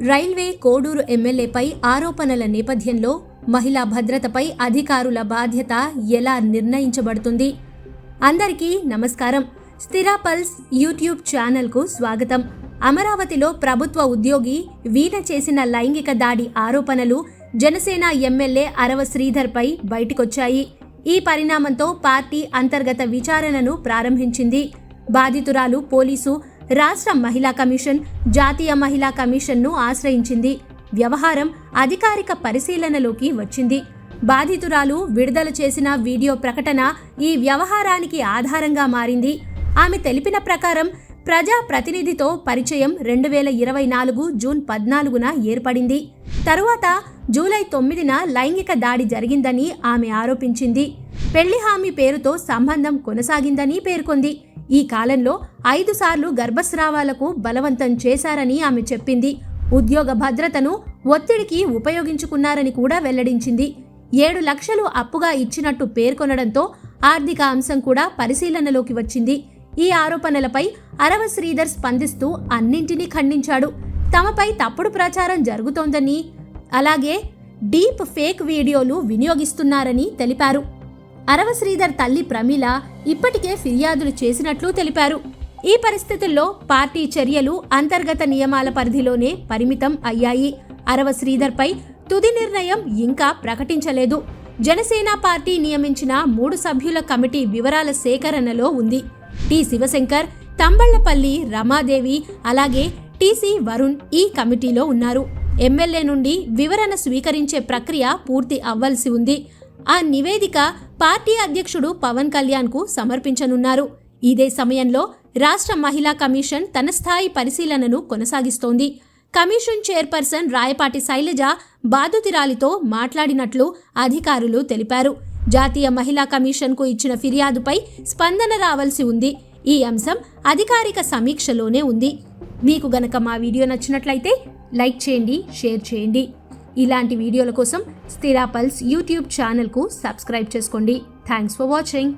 Railway Koduru ఎమ్మెల్యేపై ఆరోపణల నేపథ్యంలో మహిళా భద్రతపై అధికారుల బాధ్యత ఎలా నిర్ణయించబడుతుంది? అందరికీ నమస్కారం. స్థిరా పల్స్ యూట్యూబ్ ఛానల్కు స్వాగతం. అమరావతిలో ప్రభుత్వ ఉద్యోగి వీణ చేసిన లైంగిక దాడి ఆరోపణలు జనసేన ఎమ్మెల్యే అరవ శ్రీధర్పై బయటికొచ్చాయి. ఈ పరిణామంతో పార్టీ అంతర్గత విచారణను ప్రారంభించింది. బాధితురాలు పోలీసు రాష్ట్ర మహిళా కమిషన్ జాతీయ మహిళా కమిషన్ను ఆశ్రయించింది. వ్యవహారం అధికారిక పరిశీలనలోకి వచ్చింది. బాధితురాలు విడుదల చేసిన వీడియో ప్రకటన ఈ వ్యవహారానికి ఆధారంగా మారింది. ఆమె తెలిపిన ప్రకారం ప్రజా ప్రతినిధితో పరిచయం రెండు వేల ఇరవై నాలుగు జూన్ పద్నాలుగున ఏర్పడింది. తరువాత జూలై తొమ్మిదిన లైంగిక దాడి జరిగిందని ఆమె ఆరోపించింది. పెళ్ళి హామీ పేరుతో సంబంధం కొనసాగిందని పేర్కొంది. ఈ కాలంలో ఐదు సార్లు గర్భస్రావాలకు బలవంతం చేశారని ఆమె చెప్పింది. ఉద్యోగ భద్రతను ఒత్తిడికి ఉపయోగించుకున్నారని కూడా వెల్లడించింది. ఏడు లక్షలు అప్పుగా ఇచ్చినట్టు పేర్కొనడంతో ఆర్థిక అంశం కూడా పరిశీలనలోకి వచ్చింది. ఈ ఆరోపణలపై అరవ శ్రీధర్ స్పందిస్తూ అన్నింటినీ ఖండించాడు. తమపై తప్పుడు ప్రచారం జరుగుతోందని అలాగే డీప్ ఫేక్ వీడియోలు వినియోగిస్తున్నారని తెలిపారు. అరవ శ్రీధర్ తల్లి ప్రమీల ఇప్పటికే ఫిర్యాదులు చేసినట్లు తెలిపారు. ఈ పరిస్థితుల్లో పార్టీ చర్యలు అంతర్గత నియమాల పరిధిలోనే పరిమితం అయ్యాయి. అరవ శ్రీధర్పై తుది నిర్ణయం ఇంకా ప్రకటించలేదు. జనసేన పార్టీ నియమించిన మూడు సభ్యుల కమిటీ వివరాల సేకరణలో ఉంది. టి శివశంకర్ తంబళ్ళపల్లి రమాదేవి అలాగే టిసి వరుణ్ ఈ కమిటీలో ఉన్నారు. ఎమ్మెల్యే నుండి వివరణ స్వీకరించే ప్రక్రియ పూర్తి అవ్వాల్సి ఉంది. ఆ నివేదిక పార్టీ అధ్యక్షుడు పవన్ కళ్యాణ్కు సమర్పించనున్నారు. ఇదే సమయంలో రాష్ట్ర మహిళా కమిషన్ తన స్థాయి పరిశీలనను కొనసాగిస్తోంది. కమిషన్ చైర్పర్సన్ రాయపాటి శైలజ బాధితురాలితో మాట్లాడినట్లు అధికారులు తెలిపారు. జాతీయ మహిళా కమిషన్కు ఇచ్చిన ఫిర్యాదుపై స్పందన రావాల్సి ఉంది. ఈ అంశం అధికారిక సమీక్షలోనే ఉంది. మీకు గనక మా వీడియో నచ్చినట్లయితే లైక్ చేయండి షేర్ చేయండి. ఇలాంటి వీడియోల కోసం స్థిరా పల్స్ యూట్యూబ్ ఛానల్కు సబ్స్క్రైబ్ చేసుకోండి. Thanks for watching.